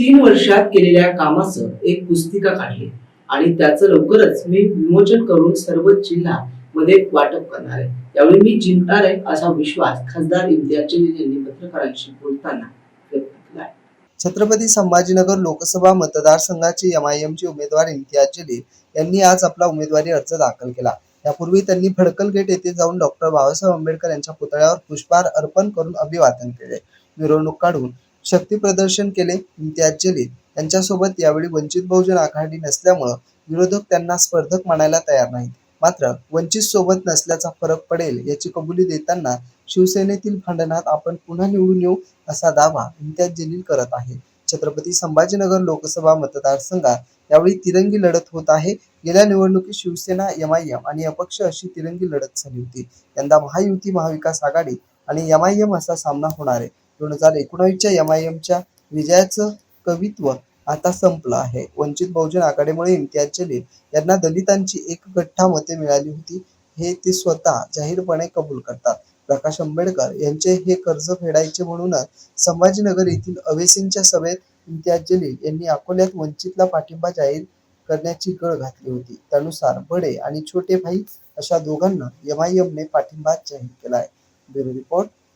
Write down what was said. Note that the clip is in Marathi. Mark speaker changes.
Speaker 1: तीन वर्षात केलेल्या कामाचं एक पुस्तिका काढली. आणि त्याचं लवकरच मी विमोचन करून सर्व जिल्हा मध्ये वाटप करणार आहे. त्यावेळी मी जिंकणार आहे असा विश्वास खासदार इम्तियाज जलील यांनी पत्रकारांशी बोलताना व्यक्त केला आहे.
Speaker 2: छत्रपती संभाजीनगर लोकसभा मतदारसंघाचे एम आय एमचे उमेदवार इम्तियाज जलील यांनी आज आपला उमेदवारी अर्ज दाखल केला. यापूर्वी त्यांनी फडकल गेट येथे जाऊन डॉक्टर बाबासाहेब आंबेडकर यांच्या पुतळ्यावर पुष्पहार अर्पण करून अभिवादन केले. मिरवणूक काढून शक्ती प्रदर्शन केले इम्तियाज जलील यांच्यासोबत यावेळी वंचित बहुजन आघाडी नसल्यामुळं विरोधक त्यांना स्पर्धक मानायला तयार नाहीत. मात्र वंचित सोबत नसल्याचा फरक पडेल याची कबुली देताना शिवसेनेतील खंडनात आपण पुन्हा निवडून येऊ असा दावा इम्तियाज जलील करत आहे छत्रपती संभाजीनगर लोकसभा मतदारसंघात यावेळी तिरंगी लढत होत आहे. गेल्या निवडणुकीत शिवसेना एम आय एम आणि अपक्ष अशी तिरंगी लढत झाली होती. यंदा महायुती महाविकास आघाडी आणि यम आय एम असा सामना होणार आहे. दोन हजार एकोणावीसच्या एमच्या विजयाचं कवित्व आता संपलं आहे. वंचित बहुजन आघाडीमुळे इम्तियाज जलील यांना दलितांची एक गठ्ठा मते मिळाली होती. हे ते स्वतः जाहीरपणे कबूल करतात. प्रकाश आंबेडकर यांचे हे कर्ज फेडायचे म्हणूनच संभाजीनगर येथील अवेसींच्या सभेत इम्तियाज जलील यांनी अकोल्यात वंचितला पाठिंबा जाहीर करण्याची गळ घातली होती. त्यानुसार बडे आणि छोटे भाई अशा दोघांना यम आय एमने पाठिंबा जाहीर केलाय ब्युरो रिपोर्ट